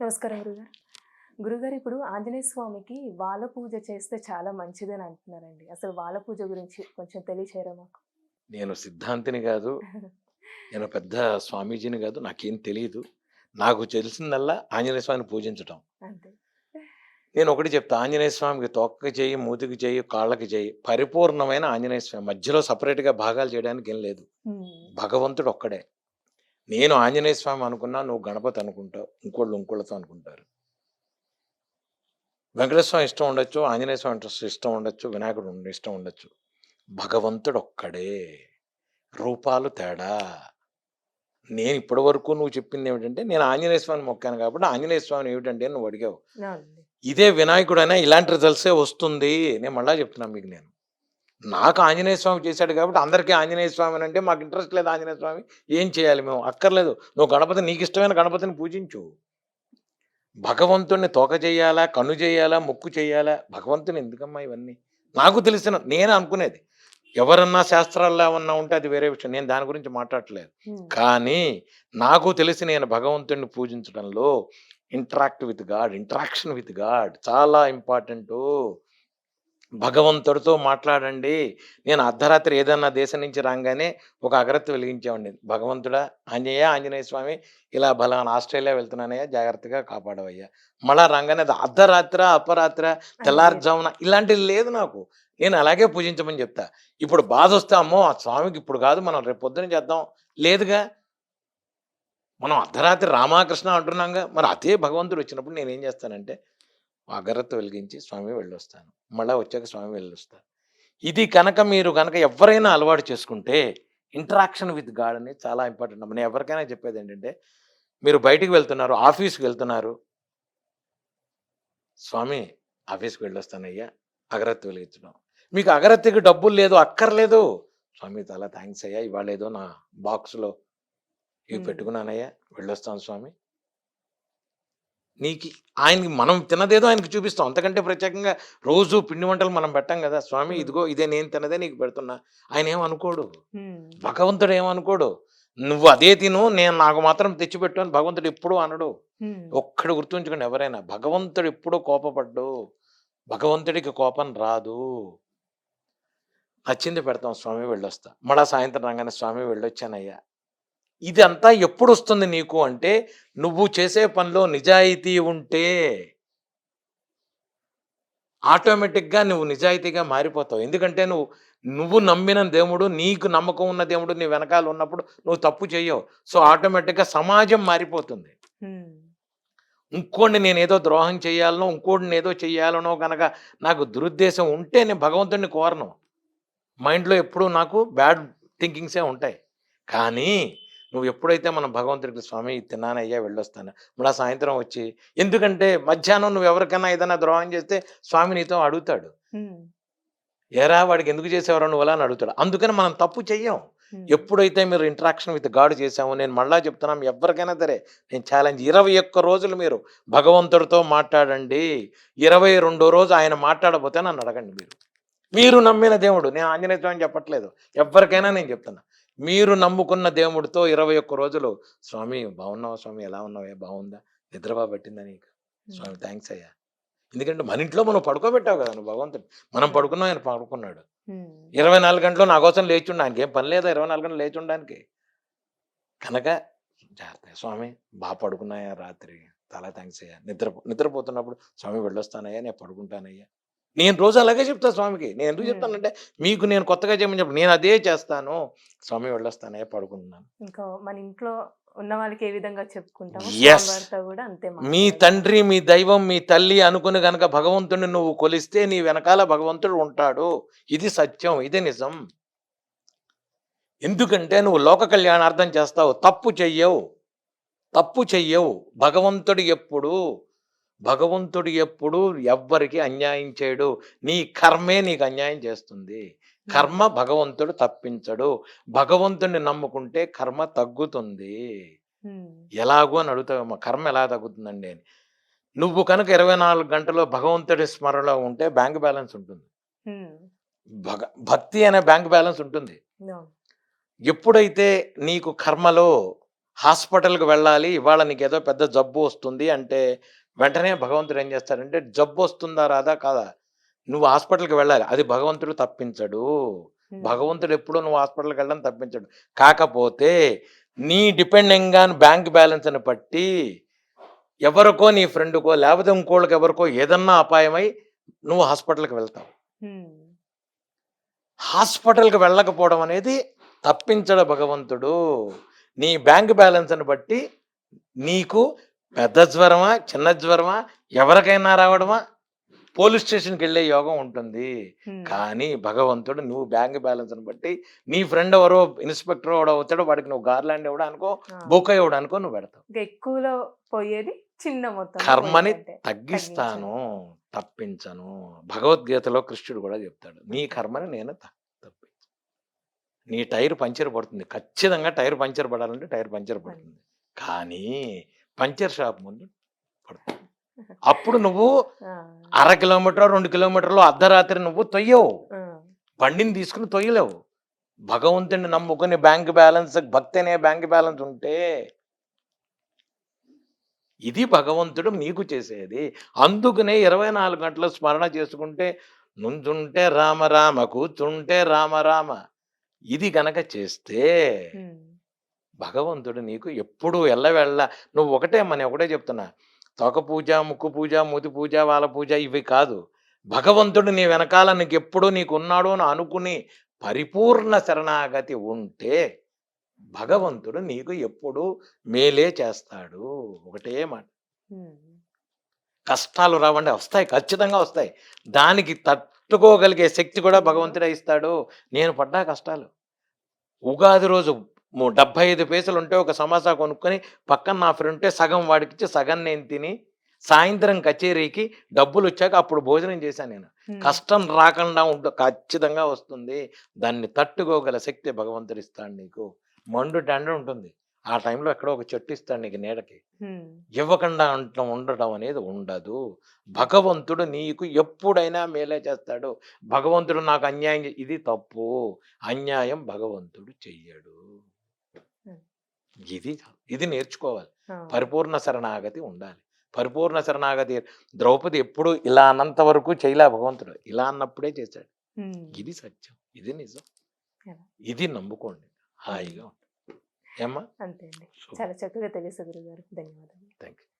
నమస్కారం గురుగారు. గురుగారు ఇప్పుడు ఆంజనేయ స్వామికి వాళ్ళ పూజ చేస్తే చాలా మంచిదని అంటున్నారండి. అసలు వాళ్ళ పూజ గురించి కొంచెం తెలియచేయరా మాకు? నేను సిద్ధాంతిని కాదు నేను పెద్ద స్వామీజీని కాదు నాకేం తెలియదు నాకు తెలిసిందల్లా ఆంజనేయ స్వామిని పూజించటం. అంతే. నేను ఒకటి చెప్తా ఆంజనేయ స్వామికి తొక్కకి చేయి మూతికి చేయి కాళ్ళకి చేయి పరిపూర్ణమైన ఆంజనేయ స్వామి మధ్యలో సపరేట్గా భాగాలు చేయడానికి ఏం లేదు. భగవంతుడు ఒక్కడే. నేను ఆంజనేయ స్వామి అనుకున్నా నువ్వు గణపతి అనుకుంటావు ఇంకోళ్ళు ఇంకోళ్ళతో అనుకుంటారు. వెంకటేశ్వర ఇష్టం ఉండొచ్చు ఆంజనేయ స్వామి ఇంట్రెస్ట్ ఇష్టం ఉండొచ్చు వినాయకుడు ఇష్టం ఉండొచ్చు. భగవంతుడు ఒక్కడే. రూపాలు తేడా. నేను ఇప్పటి వరకు నువ్వు చెప్పింది ఏమిటంటే నేను ఆంజనేయ స్వామిని మొక్కాను కాబట్టి ఆంజనేయ స్వామిని ఏమిటంటే నువ్వు అడిగావు. ఇదే వినాయకుడైనా ఇలాంటి రిజల్ట్సే వస్తుంది? నేను మళ్ళా చెప్తున్నాను మీకు నేను. నాకు ఆంజనేయ స్వామి చేశాడు కాబట్టి అందరికీ ఆంజనేయ స్వామి అని అంటే మాకు ఇంట్రెస్ట్ లేదు ఆంజనేయ స్వామి. ఏం చేయాలి మేము? అక్కర్లేదు. నువ్వు గణపతి నీకు ఇష్టమైన గణపతిని పూజించు. భగవంతుడిని తోక చేయాలా కన్ను చేయాలా ముక్కు చేయాలా? భగవంతుని ఎందుకమ్మా ఇవన్నీ? నాకు తెలిసిన నేను అనుకునేది. ఎవరన్నా శాస్త్రాల్లో ఏమన్నా ఉంటే అది వేరే విషయం. నేను దాని గురించి మాట్లాడట్లేదు. కానీ నాకు తెలిసి నేను భగవంతుడిని పూజించడంలో interact with God interaction with God చాలా ఇంపార్టెంట్ భగవంతుడితో మాట్లాడండి. నేను అర్ధరాత్రి ఏదన్నా దేశం నుంచి రాగానే ఒక అగరత్తి వెలిగించేవాడిని. భగవంతుడా ఆంజనేయ ఆంజనేయ స్వామి ఇలా బలానా ఆస్ట్రేలియా వెళ్తున్నానయ్యా జాగ్రత్తగా కాపాడవయ్యా. మళ్ళా రాగానే అది అర్ధరాత్ర అపరాత్ర తెల్లారుజామున ఇలాంటిది లేదు నాకు. నేను అలాగే పూజించమని చెప్తా. ఇప్పుడు బాధ వస్తే అమ్మో ఆ స్వామికి ఇప్పుడు కాదు మనం రేపు పొద్దున చేద్దాం. లేదుగా? మనం అర్ధరాత్రి రామకృష్ణ అంటున్నాంగా. మరి అదే భగవంతుడు వచ్చినప్పుడు నేనేం చేస్తానంటే అగరత్తి వెలిగించి స్వామి వెళ్ళొస్తాను. మళ్ళీ వచ్చాక స్వామి వెళ్ళొస్తాను ఇది కనుక మీరు కనుక ఎవరైనా అలవాటు చేసుకుంటే ఇంటరాక్షన్ విత్ గాడ్ అనేది చాలా ఇంపార్టెంట్. నేను ఎవరికైనా చెప్పేది ఏంటంటే మీరు బయటికి వెళ్తున్నారు ఆఫీస్కి వెళ్తున్నారు. స్వామి ఆఫీస్కి వెళ్ళొస్తానయ్యా అగరత్తి వెలిగించడం. మీకు అగరత్తికి డబ్బులు లేదు అక్కర్లేదు. స్వామి చాలా థ్యాంక్స్ అయ్యా. ఇవాళ ఏదో నా బాక్స్లో ఇవి. పెట్టుకున్నానయ్యా వెళ్ళొస్తాను స్వామి. నీకు ఆయనకి మనం తినదేదో ఆయనకి చూపిస్తాం. అంతకంటే ప్రత్యేకంగా రోజు పిండి వంటలు మనం పెట్టాం కదా స్వామి. ఇదిగో ఇదే నేను తినదే నీకు పెడుతున్నా. ఆయన ఏమనుకోడు. భగవంతుడు ఏమనుకోడు. నువ్వు అదే తిను నేను నాకు మాత్రం తెచ్చిపెట్టు అని భగవంతుడు ఎప్పుడూ అనడు. ఒక్కడు గుర్తుంచుకోండి ఎవరైనా. భగవంతుడు ఎప్పుడూ కోపపడ్డు. భగవంతుడికి కోపం రాదు. నచ్చింది పెడతాం స్వామి వెళ్ళొస్తా. మళ్ళా సాయంత్రం రాగానే స్వామి వెళ్ళొచ్చానయ్యా. ఇదంతా ఎప్పుడు వస్తుంది నీకు అంటే నువ్వు చేసే పనిలో నిజాయితీ ఉంటే ఆటోమేటిక్గా నువ్వు నిజాయితీగా మారిపోతావు. ఎందుకంటే నువ్వు నువ్వు నమ్మిన దేవుడు నీకు నమ్మకం ఉన్న దేవుడు నీ వెనకాల ఉన్నప్పుడు నువ్వు తప్పు చేయవు. సో ఆటోమేటిక్గా సమాజం మారిపోతుంది. ఇంకోడిని నేను ఏదో ద్రోహం చేయాలనో ఇంకోటిని ఏదో చేయాలనో కనుక నాకు దురుద్దేశం ఉంటే నేను భగవంతుడిని కోరను. మైండ్లో ఎప్పుడూ నాకు బ్యాడ్ థింకింగ్సే ఉంటాయి. కానీ నువ్వు ఎప్పుడైతే మనం భగవంతుడికి స్వామి తిన్నానయ్యా వెళ్ళొస్తాను. మళ్ళీ సాయంత్రం వచ్చి ఎందుకంటే మధ్యాహ్నం నువ్వు ఎవరికైనా ఏదైనా ద్రోహం చేస్తే స్వామి నీతో అడుగుతాడు. ఏరా వాడికి ఎందుకు చేసేవారు నువ్వు అలా అని అడుగుతాడు. అందుకని మనం తప్పు చెయ్యం. ఎప్పుడైతే మీరు ఇంటరాక్షన్ విత్ గాడ్ చేసామో నేను మళ్ళా చెప్తున్నాం ఎవరికైనా సరే నేను ఛాలెంజ్ ఇరవై ఒక్క రోజులు మీరు భగవంతుడితో మాట్లాడండి. ఇరవై రెండో రోజు ఆయన మాట్లాడబోతే నన్ను అడగండి మీరు. మీరు నమ్మిన దేవుడు. నేను ఆంజనేయ స్వామి చెప్పట్లేదు. ఎవరికైనా నేను చెప్తున్నా. మీరు నమ్ముకున్న దేవుడితో ఇరవై ఒక్క రోజులు స్వామి బాగున్నావా స్వామి? ఎలా ఉన్నావే? బాగుందా? నిద్రబా పట్టిందా నీకు? స్వామి థ్యాంక్స్ అయ్యా. ఎందుకంటే మన ఇంట్లో మనం పడుకోబెట్టావు కదా నువ్వు భగవంతుడు మనం పడుకున్నాం ఆయన పడుకున్నాడు. ఇరవై నాలుగు గంటలు నా కోసం లేచి ఉండడానికి ఏం పని లేదా ఇరవై నాలుగు గంటలు లేచి ఉండడానికి? కనుక జాగ్రత్త స్వామి బాగా పడుకున్నాయా రాత్రి? చాలా థ్యాంక్స్ అయ్యా. నిద్ర నిద్రపోతున్నప్పుడు స్వామి వెళ్ళొస్తానయ్యా నేను పడుకుంటానయ్యా. నేను రోజు అలాగే చెప్తా స్వామికి. నేను ఎందుకు. చెప్తానంటే మీకు నేను కొత్తగా చేయమని చెప్పి నేను అదే చేస్తాను. స్వామి వెళ్ళొస్తానయ్యా పడుకుంటున్నాను. ఇంకా మన ఇంట్లో ఉన్న వాళ్ళకి ఏ విధంగా అంతే మీ. తండ్రి మీ దైవం మీ తల్లి అనుకుని గనక భగవంతుడిని నువ్వు కొలిస్తే నీ వెనకాల భగవంతుడు ఉంటాడు. ఇది సత్యం ఇది నిజం. ఎందుకంటే నువ్వు లోక కళ్యాణార్థం చేస్తావు. తప్పు చెయ్యవు. తప్పు చెయ్యవు. భగవంతుడు ఎప్పుడు భగవంతుడు ఎప్పుడు ఎవ్వరికి అన్యాయం చేయడు. నీ కర్మే నీకు అన్యాయం చేస్తుంది. కర్మ భగవంతుడు తప్పించడు. భగవంతుడిని నమ్ముకుంటే కర్మ తగ్గుతుంది. ఎలాగో అని అడుగుతావేమో కర్మ ఎలా తగ్గుతుందండి? అని. నువ్వు కనుక ఇరవై నాలుగు గంటలు భగవంతుడి స్మరణలో ఉంటే బ్యాంక్ బ్యాలెన్స్ ఉంటుంది. భగ భక్తి అనే బ్యాంక్ బ్యాలెన్స్ ఉంటుంది. ఎప్పుడైతే నీకు కర్మలో హాస్పిటల్కి వెళ్ళాలి ఇవాళ నీకేదో పెద్ద జబ్బు వస్తుంది అంటే వెంటనే భగవంతుడు ఏం చేస్తాడంటే జబ్బు వస్తుందా రాదా కాదా? నువ్వు హాస్పిటల్కి వెళ్ళాలి. అది భగవంతుడు తప్పించడు. భగవంతుడు ఎప్పుడూ నువ్వు హాస్పిటల్కి వెళ్ళడం తప్పించడు. కాకపోతే నీ డిపెండింగ్ ఆన్ బ్యాంక్ బ్యాలెన్స్ అని బట్టి ఎవరికో నీ ఫ్రెండ్కో లేకపోతే ఇంకోళ్ళకి ఎవరికో ఏదన్నా అపాయమై నువ్వు హాస్పిటల్కి వెళ్తావు. హాస్పిటల్కి వెళ్ళకపోవడం అనేది తప్పించడు భగవంతుడు. నీ బ్యాంక్ బ్యాలెన్స్ని బట్టి నీకు పెద్ద జ్వరమా చిన్న జ్వరమా ఎవరికైనా రావడమా? పోలీస్ స్టేషన్కి వెళ్ళే యోగం ఉంటుంది. కానీ భగవంతుడు నువ్వు బ్యాంక్ బ్యాలెన్స్ని బట్టి నీ ఫ్రెండ్ ఎవరో ఇన్స్పెక్టర్ ఎవడో అవుతాడో వాడికి నువ్వు గార్లాండ్ ఇవ్వడం అనుకో ఆ, బొక్క ఇవ్వడం అనుకో నువ్వు పెడతావు. ఎక్కువలో పోయేది చిన్న మొత్తం కర్మని తగ్గిస్తాను తప్పించను. భగవద్గీతలో కృష్ణుడు కూడా చెప్తాడు నీ కర్మని నేను త- తప్పించను. నీ టైర్ పంచర్ పడుతుంది. ఖచ్చితంగా టైర్ పంచర్ పడాలంటే టైర్ పంచర్ పడుతుంది. కానీ పంచర్ షాప్ ముందు పడుతుంది అప్పుడు నువ్వు అర కిలోమీటర్ రెండు కిలోమీటర్లు అర్ధరాత్రి నువ్వు తొయ్యవు. బండిని తీసుకుని తొయ్యలేవు. భగవంతుని నమ్ముకుని బ్యాంక్ బ్యాలెన్స్ భక్తి అనే బ్యాంక్ బ్యాలెన్స్ ఉంటే ఇది భగవంతుడు నీకు చేసేది. అందుకనే ఇరవై నాలుగు గంటలు స్మరణ చేసుకుంటే నుంచుంటే రామ రామ కూర్చుంటే రామ రామ. ఇది గనక చేస్తే భగవంతుడు నీకు ఎప్పుడు ఎల్లవెళ్ళ నువ్వు ఒకటే మన ఒకటే చెప్తున్నా. తొక పూజ ముక్కు పూజ మూతి పూజ వాళ్ళ పూజ ఇవి కాదు. భగవంతుడు నీ వెనకాల నీకు ఎప్పుడు నీకు ఉన్నాడు అని అనుకుని పరిపూర్ణ శరణాగతి ఉంటే భగవంతుడు నీకు ఎప్పుడు మేలే చేస్తాడు. ఒకటే మాట. కష్టాలు రావండి వస్తాయి ఖచ్చితంగా వస్తాయి. దానికి తట్టుకోగలిగే శక్తి కూడా భగవంతుడే ఇస్తాడు. నేను పడ్డా కష్టాలు. ఉగాది రోజు డెబ్బై ఐదు పైసలు ఉంటే ఒక సమోసా కొనుక్కొని పక్కన నా ఫ్రెండ్ ఉంటే సగం వాడికిచ్చి సగం నేను తిని సాయంత్రం కచేరీకి డబ్బులు వచ్చాక అప్పుడు భోజనం చేశాను నేను. కష్టం రాకుండా ఉంట ఖచ్చితంగా వస్తుంది. దాన్ని తట్టుకోగల శక్తి భగవంతుడు ఇస్తాడు నీకు. మండు టెండ ఉంటుంది. ఆ టైంలో ఎక్కడో ఒక చెట్టు ఇస్తాడు నీకు నీడకి. ఇవ్వకుండా ఉండటం ఉండటం అనేది ఉండదు. భగవంతుడు నీకు ఎప్పుడైనా మేలే చేస్తాడు. భగవంతుడు నాకు అన్యాయం ఇది తప్పు. అన్యాయం భగవంతుడు చెయ్యడు. ఇది ఇది నేర్చుకోవాలి. పరిపూర్ణ శరణాగతి ఉండాలి. పరిపూర్ణ శరణాగతి ద్రౌపది ఎప్పుడు ఇలా అన్నంత వరకు చేయలే భగవంతుడు. ఇలా అన్నప్పుడే చేశాడు. ఇది సత్యం. ఇది నిజం. ఇది నమ్ముకోండి. హాయిగా ఉంటుంది ఏమ్మా? అంతే అండి. చాలా చక్కగా తెలుసు గురుగారు. ధన్యవాదాలు. Thank you